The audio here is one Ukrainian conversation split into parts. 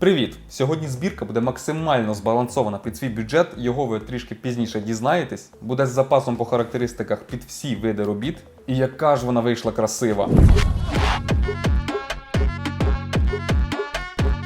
Привіт! Сьогодні збірка буде максимально збалансована під свій бюджет. Його ви трішки пізніше дізнаєтесь. Буде з запасом по характеристиках під всі види робіт. І яка ж вона вийшла красива.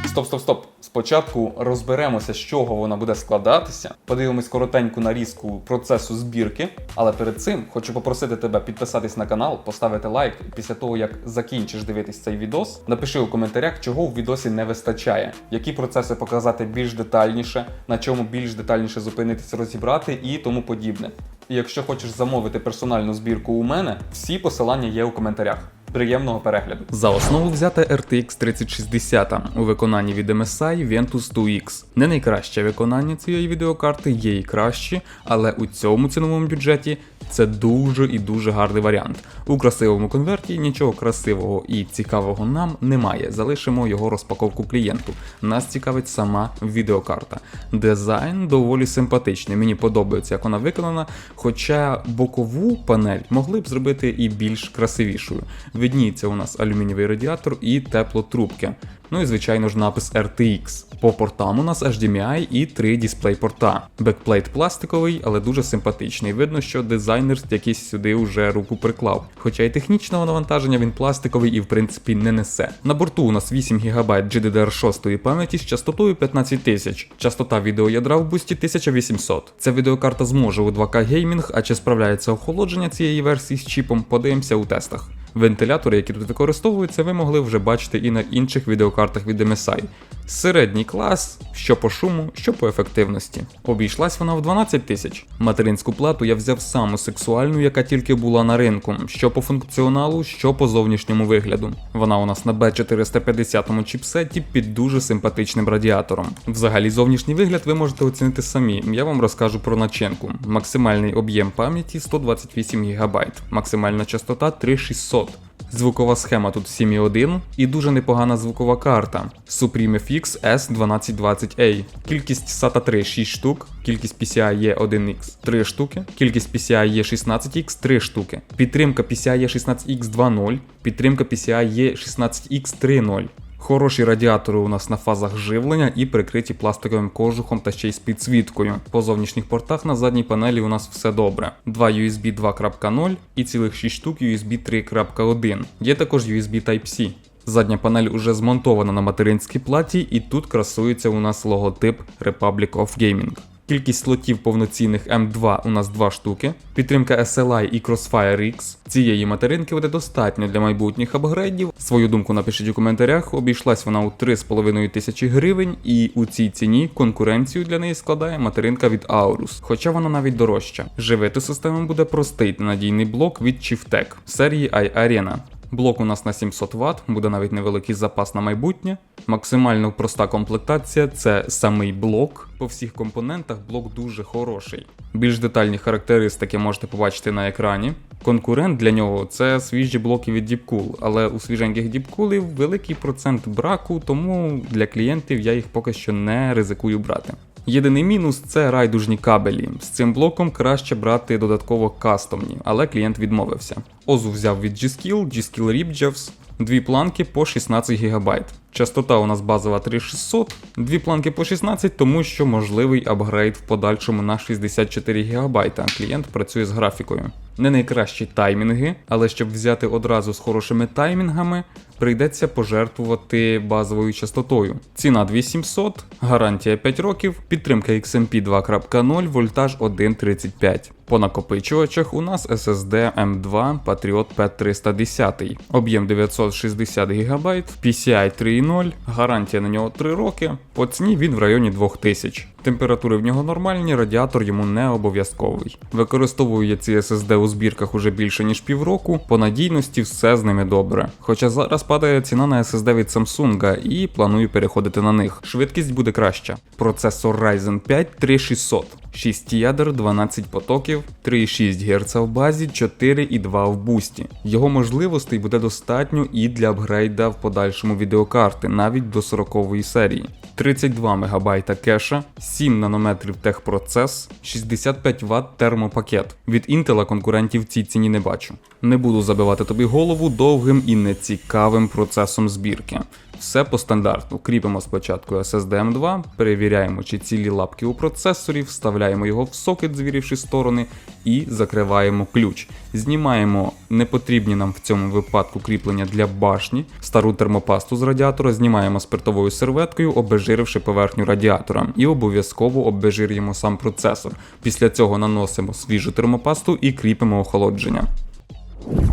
Стоп, стоп, стоп. Спочатку розберемося, з чого вона буде складатися. Подивимось коротеньку нарізку процесу збірки. Але перед цим хочу попросити тебе підписатись на канал, поставити лайк. І після того, як закінчиш дивитись цей відос, напиши у коментарях, чого у відосі не вистачає, які процеси показати більш детальніше, на чому більш детальніше зупинитись, розібрати і тому подібне. І якщо хочеш замовити персональну збірку у мене, всі посилання є у коментарях. Приємного перегляду. За основу взята RTX 3060 у виконанні від MSI Ventus 2X. Не найкраще виконання цієї відеокарти, є і кращі, але у цьому ціновому бюджеті це дуже і дуже гарний варіант. У красивому конверті нічого красивого і цікавого нам немає. Залишимо його розпаковку клієнту. Нас цікавить сама відеокарта. Дизайн доволі симпатичний. Мені подобається, як вона виконана. Хоча бокову панель могли б зробити і більш красивішою. Видніється у нас алюмінієвий радіатор і теплотрубки. Ну і звичайно ж напис RTX. По портам у нас HDMI і три дисплей порта. Бекплейт пластиковий, але дуже симпатичний. Видно, що дизайнер якийсь сюди вже руку приклав. Хоча і технічного навантаження він пластиковий і в принципі не несе. На борту у нас 8 ГБ GDDR6 пам'яті з частотою 15000. Частота відеоядра в бусті 1800. Ця відеокарта зможе у 2К геймінг, а чи справляється охолодження цієї версії з чіпом, подивимося у тестах. Вентилятори, які тут використовуються, ви могли вже бачити і на інших відеокартах від MSI. Середній клас, що по шуму, що по ефективності. Обійшлась вона в 12 тисяч. Материнську плату я взяв саму сексуальну, яка тільки була на ринку, що по функціоналу, що по зовнішньому вигляду. Вона у нас на B450 чіпсеті під дуже симпатичним радіатором. Взагалі, зовнішній вигляд ви можете оцінити самі. Я вам розкажу про начинку. Максимальний об'єм пам'яті 128 ГБ, максимальна частота 3600. Звукова схема тут 7.1 і дуже непогана звукова карта Supreme FX S1220A. Кількість SATA 3 6 штук, кількість PCIe 1X 3 штуки, кількість PCIe 16X 3 штуки, підтримка PCIe 16X 2.0, підтримка PCIe 16X 3.0. Хороші радіатори у нас на фазах живлення і прикриті пластиковим кожухом та ще й з підсвіткою. По зовнішніх портах на задній панелі у нас все добре. Два USB 2.0 і цілих 6 штук USB 3.1. Є також USB Type-C. Задня панель уже змонтована на материнській платі, і тут красується у нас логотип Republic of Gaming. Кількість слотів повноцінних M2 у нас 2 штуки. Підтримка SLI і Crossfire X. Цієї материнки буде достатньо для майбутніх апгрейдів. Свою думку напишіть у коментарях. Обійшлась вона у 3,5 тисячі гривень, і у цій ціні конкуренцію для неї складає материнка від Aorus, хоча вона навіть дорожча. Живити систему буде простий та надійний блок від Chieftec серії iArena. Блок у нас на 700 Вт, буде навіть невеликий запас на майбутнє. Максимально проста комплектація це самий блок. По всіх компонентах блок дуже хороший. Більш детальні характеристики можете побачити на екрані. Конкурент для нього це свіжі блоки від Deepcool, але у свіженьких Deepcoolів великий процент браку, тому для клієнтів я їх поки що не ризикую брати. Єдиний мінус це райдужні кабелі. З цим блоком краще брати додатково кастомні, але клієнт відмовився. Озу взяв від G-Skill, G-Skill Ripjavs, дві планки по 16 ГБ. Частота у нас базова 3600, дві планки по 16, тому що можливий апгрейд в подальшому на 64 ГБ. Клієнт працює з графікою. Не найкращі таймінги, але щоб взяти одразу з хорошими таймінгами, прийдеться пожертвувати базовою частотою. Ціна 2700, гарантія 5 років, підтримка XMP 2.0, вольтаж 1.35. По накопичувачах у нас SSD M2 Patriot P310, об'єм 960 ГБ, PCI 3.0, гарантія на нього 3 роки, по ціні він в районі 2000. Температури в нього нормальні, радіатор йому не обов'язковий. Використовую я ці SSD у збірках уже більше ніж півроку, по надійності все з ними добре. Хоча зараз падає ціна на SSD від Samsung і планую переходити на них. Швидкість буде краща. Процесор Ryzen 5 3600. 6 ядер, 12 потоків, 3,6 Гц в базі, 4,2 в бусті. Його можливостей буде достатньо і для апгрейда в подальшому відеокарти, навіть до 40 серії. 32 МБ кеша, 7 нанометрів техпроцес, 65 Вт термопакет. Від Intel конкурентів в цій ціні не бачу. Не буду забивати тобі голову довгим і нецікавим процесом збірки. Все по стандарту. Кріпимо спочатку SSD M2, перевіряємо, чи цілі лапки у процесорі, вставляємо його в сокет, звіривши сторони, і закриваємо ключ. Знімаємо непотрібні нам в цьому випадку кріплення для башні, стару термопасту з радіатора, знімаємо спиртовою серветкою, обезжиривши поверхню радіатора, і обов'язково обезжирюємо сам процесор. Після цього наносимо свіжу термопасту і кріпимо охолодження.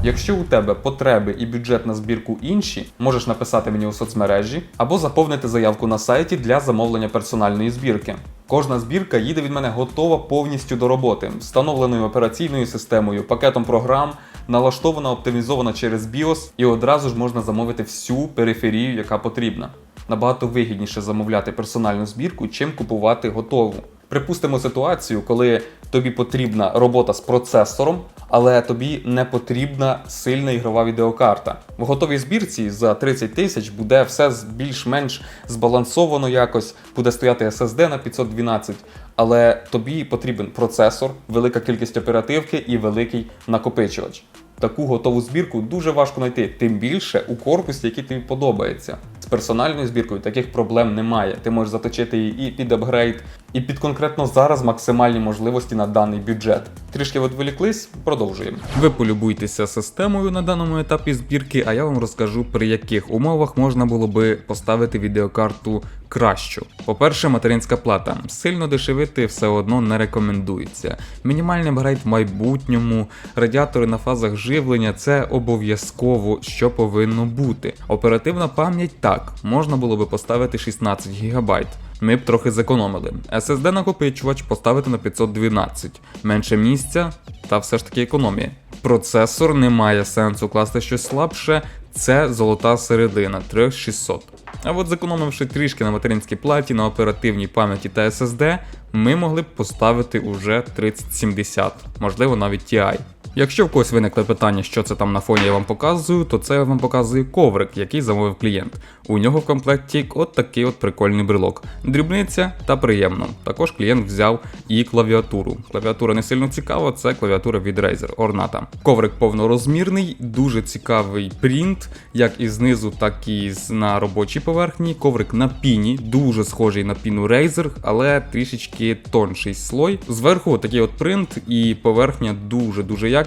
Якщо у тебе потреби і бюджет на збірку інші, можеш написати мені у соцмережі або заповнити заявку на сайті для замовлення персональної збірки. Кожна збірка їде від мене готова повністю до роботи, встановленою операційною системою, пакетом програм, налаштована, оптимізована через BIOS, і одразу ж можна замовити всю периферію, яка потрібна. Набагато вигідніше замовляти персональну збірку, чим купувати готову. Припустимо ситуацію, коли тобі потрібна робота з процесором, але тобі не потрібна сильна ігрова відеокарта. В готовій збірці за 30 тисяч буде все більш-менш збалансовано якось, буде стояти SSD на 512, але тобі потрібен процесор, велика кількість оперативки і великий накопичувач. Таку готову збірку дуже важко знайти, тим більше у корпусі, який тобі подобається. Персональною збіркою таких проблем немає. Ти можеш заточити її і під апгрейд, і під конкретно зараз максимальні можливості на даний бюджет. Трішки відволіклись, продовжуємо. Ви полюбуйтеся системою на даному етапі збірки, а я вам розкажу, при яких умовах можна було би поставити відеокарту кращу. По-перше, материнська плата. Сильно дешевити все одно не рекомендується. Мінімальний апгрейд в майбутньому, радіатори на фазах живлення це обов'язково, що повинно бути. Оперативна пам'ять так, можна було би поставити 16 ГБ. Ми б трохи зекономили. SSD накопичувач поставити на 512. Менше місця та все ж таки економія. Процесор не має сенсу класти щось слабше. Це золота середина 3600. А от зекономивши трішки на материнській платі, на оперативній пам'яті та SSD, ми могли б поставити уже 3070, можливо навіть TI. Якщо в когось виникне питання, що це там на фоні я вам показую, то це вам показую коврик, який замовив клієнт. У нього в комплекті от такий от прикольний брелок. Дрібниця та приємно. Також клієнт взяв і клавіатуру. Клавіатура не сильно цікава, це клавіатура від Razer Ornata. Коврик повнорозмірний, дуже цікавий принт, як і знизу, так і на робочій поверхні. Коврик на піні, дуже схожий на піну Razer, але трішечки тонший слой. Зверху такий от принт і поверхня дуже-дуже якісна.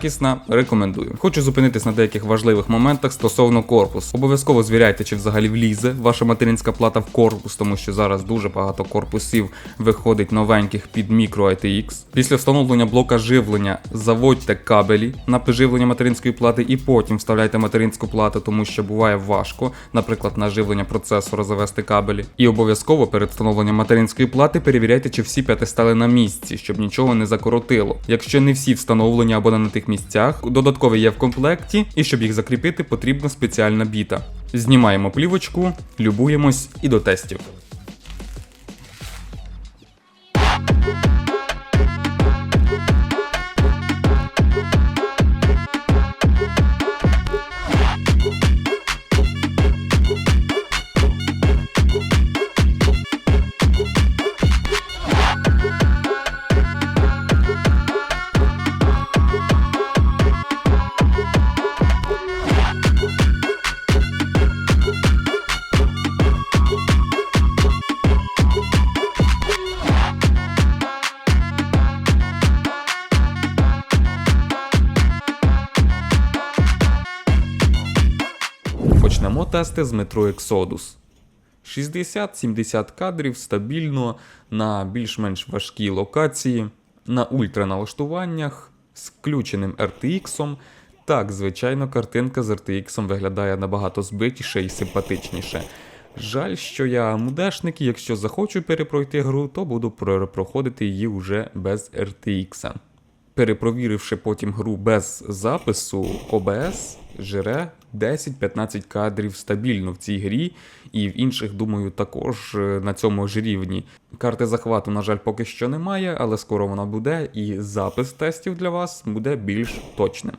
Рекомендую. Хочу зупинитись на деяких важливих моментах стосовно корпусу. Обов'язково звіряйте, чи взагалі влізе ваша материнська плата в корпус, тому що зараз дуже багато корпусів виходить новеньких під мікро ITX. Після встановлення блока живлення заводьте кабелі на живлення материнської плати і потім вставляйте материнську плату, тому що буває важко, наприклад, на живлення процесора завести кабелі. І обов'язково перед встановленням материнської плати перевіряйте, чи всі п'яти стали на місці, щоб нічого не закоротило. Якщо не всі встановлені або не на тих місцях, додаткові є в комплекті, і щоб їх закріпити, потрібна спеціальна біта. Знімаємо плівочку, любуємось і до тестів. Тести з метро Exodus. 60-70 кадрів стабільно на більш-менш важкій локації, на ультраналаштуваннях з включеним RTX. Так, звичайно, картинка з RTX виглядає набагато збитіше і симпатичніше. Жаль, що я мудешник, і якщо захочу перепройти гру, то буду перепроходити її вже без RTX. Перепровіривши потім гру без запису, OBS жере 10-15 кадрів стабільно в цій грі, і в інших, думаю, також е, на цьому ж рівні. Карти захвату, на жаль, поки що немає, але скоро вона буде, і запис тестів для вас буде більш точним.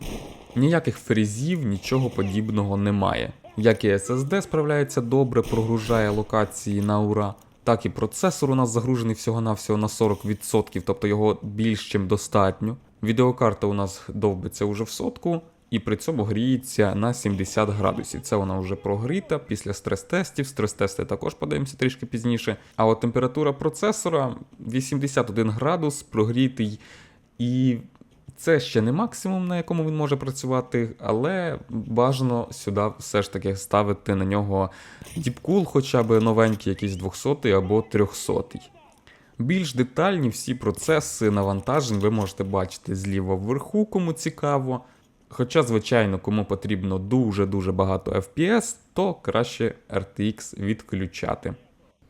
Ніяких фрізів, нічого подібного немає. Як і SSD справляється добре, прогружає локації на ура. Так і процесор у нас загружений всього-навсього на 40%, тобто його більш чим достатньо. Відеокарта у нас довбиться уже в сотку, і при цьому гріється на 70 градусів. Це вона вже прогріта після стрес-тестів. Стрес-тести також подаємося трішки пізніше. А от температура процесора 81 градус, прогрітий. І це ще не максимум, на якому він може працювати, але бажано сюди все ж таки ставити на нього діпкул, хоча б новенький, якийсь 200 або 300. Більш детальні всі процеси навантажень ви можете бачити зліва вверху, кому цікаво. Хоча, звичайно, кому потрібно дуже-дуже багато FPS, то краще RTX відключати.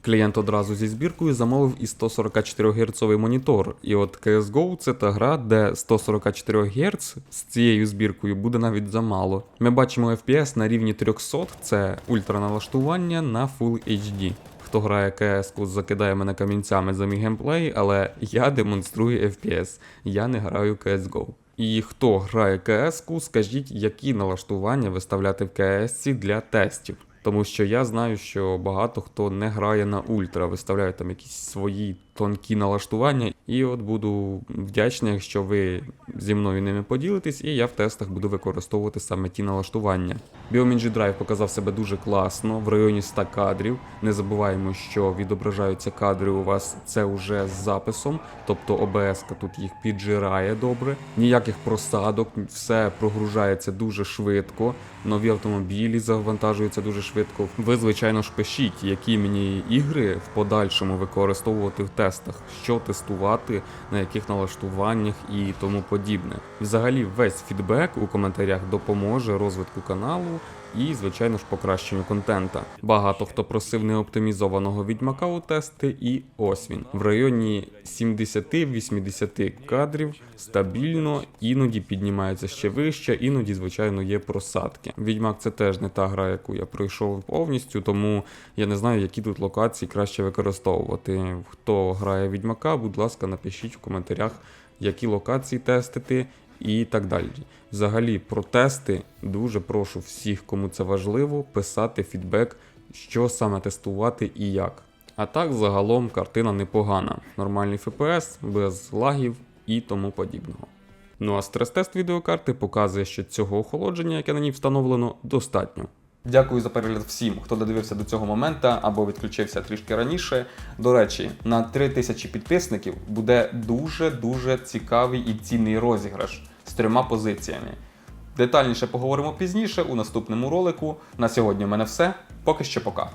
Клієнт одразу зі збіркою замовив і 144 Гц монітор. І от CSGO це та гра, де 144 Гц з цією збіркою буде навіть замало. Ми бачимо FPS на рівні 300, це ультраналаштування на Full HD. Хто грає CS, закидає мене камінцями за мій геймплей, але я демонструю FPS, я не граю CSGO. І хто грає КС, скажіть, які налаштування виставляти в КС для тестів. Тому що я знаю, що багато хто не грає на ультра, виставляють там якісь свої тонкі налаштування. І от буду вдячний, якщо ви зі мною ними поділитесь, і я в тестах буду використовувати саме ті налаштування. Biominji Drive показав себе дуже класно, в районі 100 кадрів. Не забуваємо, що відображаються кадри у вас це вже з записом, тобто ОБС тут їх піджирає добре. Ніяких просадок, все прогружається дуже швидко. Нові автомобілі завантажуються дуже швидко. Ви, звичайно ж, пишіть, які мені ігри в подальшому використовувати в тестах, що тестувати, на яких налаштуваннях і тому подібне. Взагалі, весь фідбек у коментарях допоможе розвитку каналу і, звичайно ж, покращенню контента. Багато хто просив неоптимізованого відьмака у тести, і ось він в районі 70-80 кадрів стабільно, іноді піднімається ще вище, іноді, звичайно, є просадки. Відьмак це теж не та гра, яку я пройшов повністю, тому я не знаю, які тут локації краще використовувати. Хто грає відьмака, будь ласка, напишіть в коментарях, які локації тестити і так далі. Взагалі, про тести дуже прошу всіх, кому це важливо, писати фідбек, що саме тестувати і як. А так, загалом, картина непогана. Нормальний FPS, без лагів і тому подібного. Ну а стрес-тест відеокарти показує, що цього охолодження, яке на ній встановлено, достатньо. Дякую за перегляд всім, хто додивився до цього моменту або відключився трішки раніше. До речі, на 3000 підписників буде дуже-дуже цікавий і цінний розіграш з трьома позиціями. Детальніше поговоримо пізніше у наступному ролику. На сьогодні у мене все. Поки що пока.